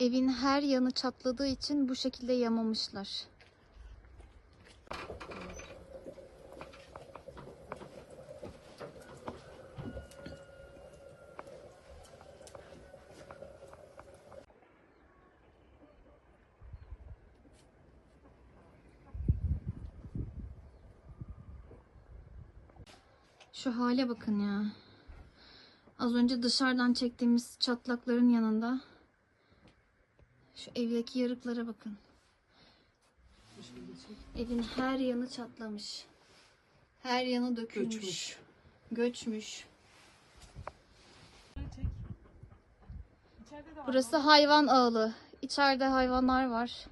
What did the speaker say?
Evin her yanı çatladığı için bu şekilde yamamışlar. Şu hale bakın ya. Az önce dışarıdan çektiğimiz çatlakların yanında şu evdeki yarıklara bakın. Evin her yanı çatlamış. Her yanı dökülmüş. Göçmüş. Göçmüş. Burası hayvan ağlı. İçeride hayvanlar var.